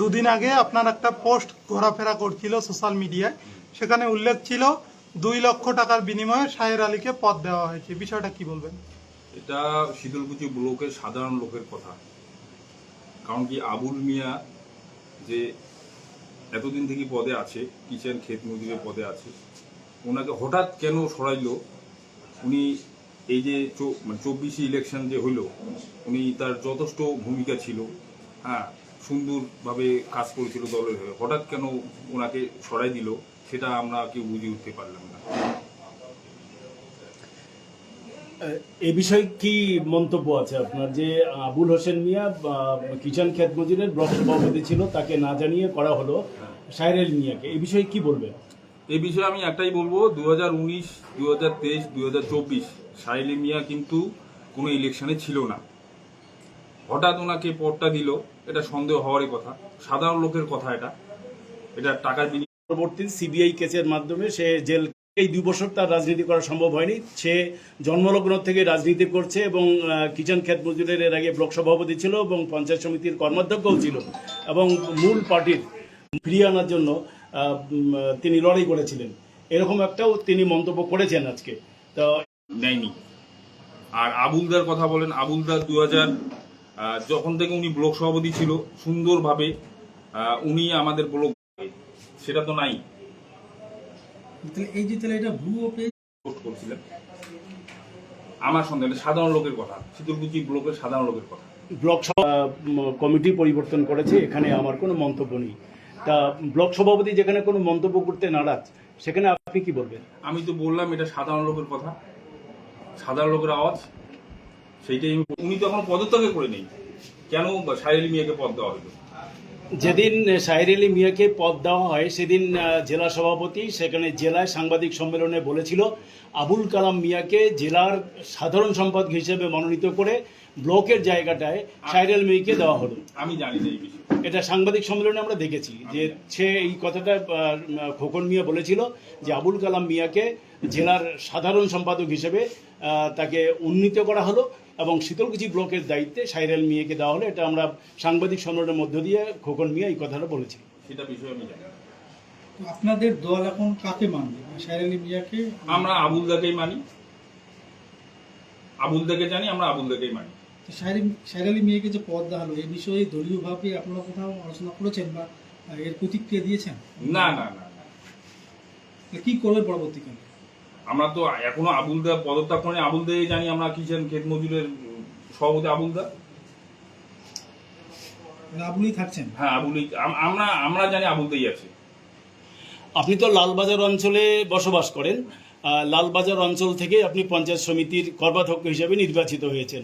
দুদিন আগে আপনার একটা পোস্ট ঘোরাফেরা করছিল সোশ্যাল মিডিয়ায়। সেখানে উল্লেখ ছিল, দুই লক্ষ টাকার বিনিময়ে সাহের আলীকে পদ দেওয়া হয়েছে। বিষয়টা কি বলবেন? এটা শীতলকুচি ব্লকের সাধারণ লোকের কথা। কারণ কি আবুল মিয়া যে এতদিন থেকে পদে আছে, কিচেন ক্ষেত মজুরের পদে আছে, ওনাকে হঠাৎ কেন সরাইলো? উনি এই যে মানে চব্বিশে ইলেকশন যে হইল, উনি তার যথেষ্ট ভূমিকা ছিল। হ্যাঁ সুন্দরভাবে কাজ করেছিল দলের হয়ে। হঠাৎ কেন ওনাকে সরাই দিল সেটা আমরা কেউ বুঝে উঠতে পারলাম না। এ বিষয়ে কি মন্তব্য আছে আপনার? যে আবুল হোসেন মিয়া কিষান খেত মজুরের ব্লক সভাপতি ছিল তাকে না জানিয়ে করা হলো সাইরেল মিয়াকে। এ বিষয়ে কি বলবেন? এ বিষয়ে আমি একটাই বলব দু হাজার উনিশ দু হাজার তেইশ দু হাজার চব্বিশ সাইলি মিয়া কিন্তু কোনো ইলেকশনে ছিল না। হঠাৎ ওনাকে পদটা দিল, এটা সন্দেহ হওয়ারই কথা। সাধারণ লোকের কথা এটা। এটা টাকার পরবর্তী সিবিআই কেসের মাধ্যমে সে জেল এই দুই বছর তার রাজনীতি করা সম্ভব হয়নি। সে জন্মলগ্ন থেকে রাজনীতি করছে এবং কিচেন খেত মজুরের এর আগে ব্লক সভাপতি ছিল এবং পঞ্চায়েত সমিতির কর্মাধ্যক্ষও ছিল এবং মূল পার্টির ফিরিয়ে আনার জন্য তিনি লড়াই করেছিলেন। এরকম একটাও তিনি মন্তব্য করেছেন আজকে। তো নেয়নি। আর আবুলদার কথা বলেন, আবুলদার দু হাজার যখন থেকে উনি ব্লক সভাপতি ছিল সুন্দরভাবে আহ, উনি আমাদের ব্লক সেটা তো নাই। এই যে তাহলে এটা ভুয়ো পোস্ট করছিলেন। আমার সন্দেহ সাধারণ লোকের কথা। শীতলকুচি ব্লকের সাধারণ লোকের কথা। ব্লক সভা- কমিটি পরিবর্তন করেছে এখানে আমার কোনো মন্তব্য নেই। তা ব্লক সভাপতি যেখানে কোনো মন্তব্য করতে নারাজ সেখানে আপনি কি বলবেন? আমি তো বললাম এটা সাধারণ লোকের কথা। সাধারণ লোকের আওয়াজ। সেইটাই উনি তো এখন পদত্যাগে করে নেই কেন সাহেলি মিয়াকে পদ দেওয়া হলো? যেদিন সাহির আলী মিয়াকে পদ দেওয়া হয় সেদিন জেলা সভাপতি সেখানে জেলায় সাংবাদিক সম্মেলনে বলেছিল আবুল কালাম মিয়াকে জেলার সাধারণ সম্পাদক হিসেবে মনোনীত করে ব্লকের জায়গাটায় সাহির আলী মিয়াকে দেওয়া হলো। আমি জানি না এই বিষয়ে। এটা সাংবাদিক সম্মেলনে আমরা দেখেছি যে সে এই কথাটা খোকন মিয়া বলেছিল যে আবুল কালাম মিয়াকে জেলার সাধারণ সম্পাদক হিসেবে তাকে উন্নীত করা হলো এবং শীতলকুচি ব্লকের দায়িত্বে সাইরাল মিয়াকে দেওয়া হলো। এটা আমরা সাংবাদিক সম্মেলনের মধ্য দিয়ে খোকন মিয়া এই কথাটা বলেছি সেটা বিষয়ে আমি জানি তো আপনাদের দল এখন কাকে মানবে? আলী মিয়াকে? আমরা আবুলদাকেই মানি। আবুলদাকে জানি আমরা আবুলদাকেই মানি। তো শাহের শাহের আলী মিয়াকে যে পদ দেওয়া হলো এই বিষয়ে দলীয়ভাবে আপনারা কোথাও আলোচনা করেছেন বা এর প্রতিক্রিয়া দিয়েছেন? না না না না। তো কি করবে পরবর্তীকালে? আমরা তো এখনও আবুলদা পদত্যাগ করে আবুলদাই জানি আমরা কিচেন ক্ষেত মজুরের সভাপতি আবুলদা আবুলই থাকছেন। হ্যাঁ আবুলই আম- আমরা আমরা জানি আবুলদাই আছে। আপনি তো লালবাজার অঞ্চলে বসবাস করেন। আহ, লালবাজার অঞ্চল থেকে আপনি পঞ্চায়েত সমিতির কর্মাধ্যক্ষ হিসেবে নির্বাচিত হয়েছেন।